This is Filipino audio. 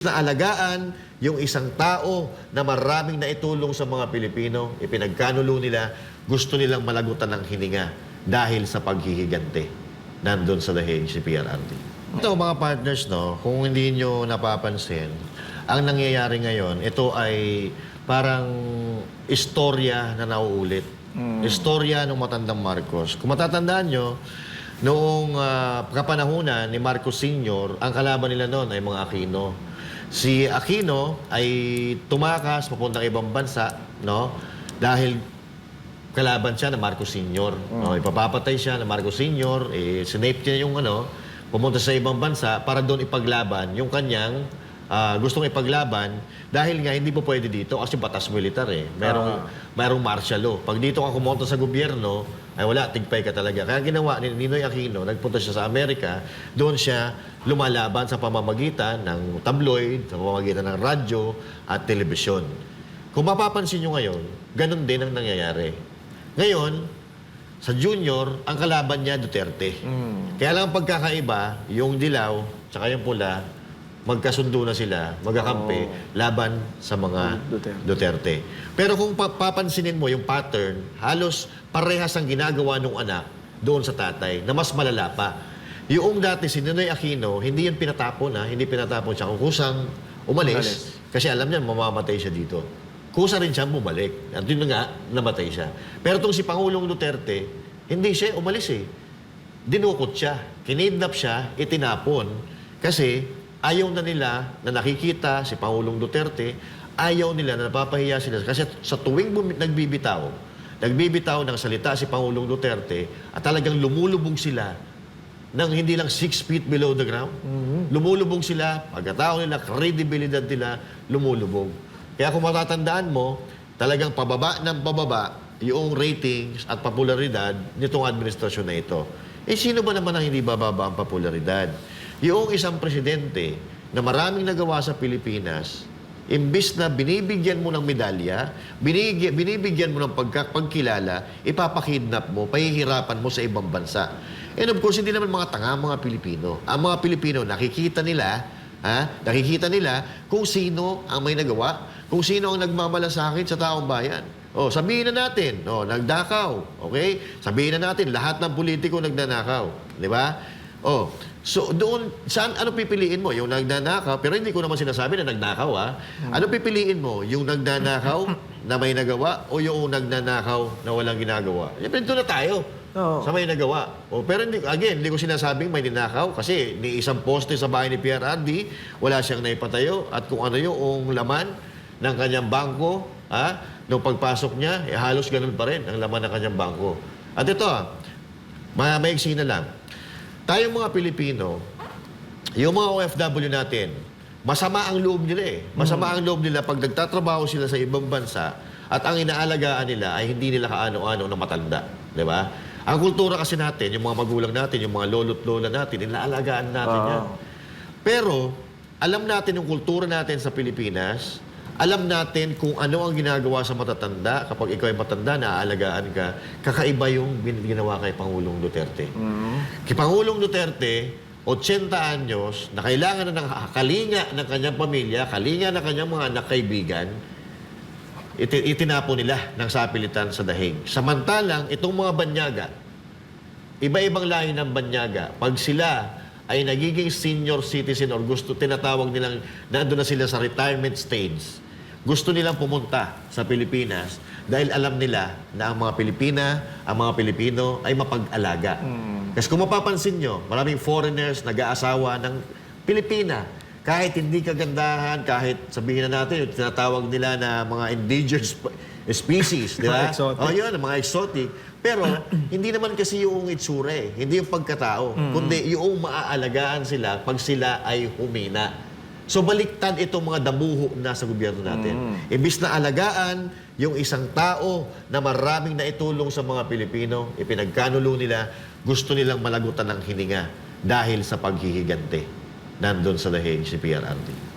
na alagaan yung isang tao na maraming naitulong sa mga Pilipino, ipinagkanulo nila, gusto nilang malagutan ng hininga dahil sa paghihigante nandun sa The Hague si PRRD. Ito mga partners, no, kung hindi nyo napapansin, ang nangyayari ngayon, ito ay parang istorya na nauulit. Istorya ng matandang Marcos. Kung matatandaan nyo, noong ah, kapanahunan ni Marcos Sr., ang kalaban nila noon ay mga Aquino. Si Aquino ay tumakas papuntang ibang bansa, no? Dahil kalaban siya ng Marcos Sr. No, ipapapatay siya ng Marcos Sr. Eh, sinape niya yung ano, pumunta sa ibang bansa para doon ipaglaban yung kanyang ah, gustong ipaglaban dahil nga hindi po pwede dito kasi batas militar eh. Merong, merong martial law. Pag dito ka kumonta sa gobyerno, ay wala, tigpay ka talaga. Kaya ginawa ni Ninoy Aquino, nagpunta siya sa Amerika, doon siya lumalaban sa pamamagitan ng tabloid, sa pamamagitan ng radyo at telebisyon. Kung mapapansin nyo ngayon, ganun din ang nangyayari. Ngayon, sa junior, ang kalaban niya Duterte. Kaya lang ang pagkakaiba, yung dilaw, tsaka yung pula, magkasundo na sila, magkakampi, laban sa mga Duterte. Duterte. Pero kung pa- papansinin mo yung pattern, halos parehas ang ginagawa ng anak doon sa tatay, na mas malala pa. Yung dati si Ninoy Aquino, hindi yun pinatapon ha, hindi pinatapon siya. Kung kusang umalis, Umalis. kasi alam niya mamamatay siya dito. Kusa rin siya bumalik. At yun nga, namatay siya. Pero itong si Pangulong Duterte, hindi siya umalis eh. Dinukot siya. Kinidnap siya, itinapon. Kasi ayaw na nila na nakikita si Pangulong Duterte, ayaw nila na napapahiya sila. Kasi sa tuwing nagbibitaw, nagbibitaw ng salita si Pangulong Duterte at talagang lumulubog sila ng hindi lang six feet below the ground. Lumulubog sila, pagkatao nila, kredibilidad nila, lumulubog. Kaya kung matatandaan mo, talagang pababa ng pababa yung ratings at popularidad nitong administrasyon na ito. Eh, sino ba naman ang hindi bababa ang popularidad? Yung isang presidente na maraming nagawa sa Pilipinas, imbis na binibigyan mo ng medalya, binigyan, binibigyan mo ng pagka, pagkilala, ipapakidnap mo, pahihirapan mo sa ibang bansa. And of course, hindi naman mga tanga ang mga Pilipino. Ang mga Pilipino, nakikita nila, ha? nakikita nila kung sino ang may nagawa, kung sino ang nagmamalasakit sa taong bayan. O, sabihin na natin, o, nagdakaw, okay? Sabihin na natin, lahat ng politiko nagnanakaw. Di ba? Oh, so doon, saan, ano pipiliin mo? Yung nagnanakaw, pero hindi ko naman sinasabi na nagnakaw, ah. Ano pipiliin mo? Yung nagnanakaw na may nagawa o yung nagnanakaw na walang ginagawa? Siyempre, doon na tayo. Oo. Sa may nagawa. O, pero hindi, again, hindi ko sinasabing may ninakaw kasi ni isang poste sa bahay ni PRRD, wala siyang naipatayo at kung ano yung laman ng kanyang bangko, ha? Nung pagpasok niya, eh, halos ganun pa rin ang laman ng kanyang bangko. At ito, ah, ma maiksi na lang. Tayong mga Pilipino, yung mga OFW natin, masama ang loob nila eh. Masama ang loob nila pag nagtatrabaho sila sa ibang bansa at ang inaalagaan nila ay hindi nila kaano-ano na matanda. Di ba? Ang kultura kasi natin, yung mga magulang natin, yung mga lolo't lola natin, inaalagaan natin Oo. yan. Pero, alam natin yung kultura natin sa Pilipinas, alam natin kung ano ang ginagawa sa matatanda. Kapag ikaw ay matanda, naaalagaan ka, kakaiba yung ginawa kay Pangulong Duterte. Kay Pangulong Duterte, 80 anyos, na kailangan na ng kalinga ng kanyang pamilya, kalinga ng kanyang mga anak kaibigan, iti- itinapo nila ng sapilitan sa dahig. Samantalang, itong mga banyaga, iba-ibang lahi ng banyaga, pag sila ay nagiging senior citizen or gusto, tinatawag nilang, nandun na sila sa retirement stage, gusto nilang pumunta sa Pilipinas dahil alam nila na ang mga Pilipina, ang mga Pilipino ay mapag-alaga. Kasi kung mapapansin nyo, maraming foreigners nag-aasawa ng Pilipina. Kahit hindi kagandahan, kahit sabihin na natin, yung tinatawag nila na mga endangered sp- species, di ba? Oh, yun, mga exotic. Pero hindi naman kasi yung itsura eh, hindi yung pagkatao, kundi yung maaalagaan sila pag sila ay humina. So baliktad itong mga damuho na sa gobyerno natin. Imbis na alagaan yung isang tao na maraming naitulong sa mga Pilipino, ipinagkanulo nila, gusto nilang malagutan ng hininga dahil sa paghihigante nandun sa The Hague si PRRD.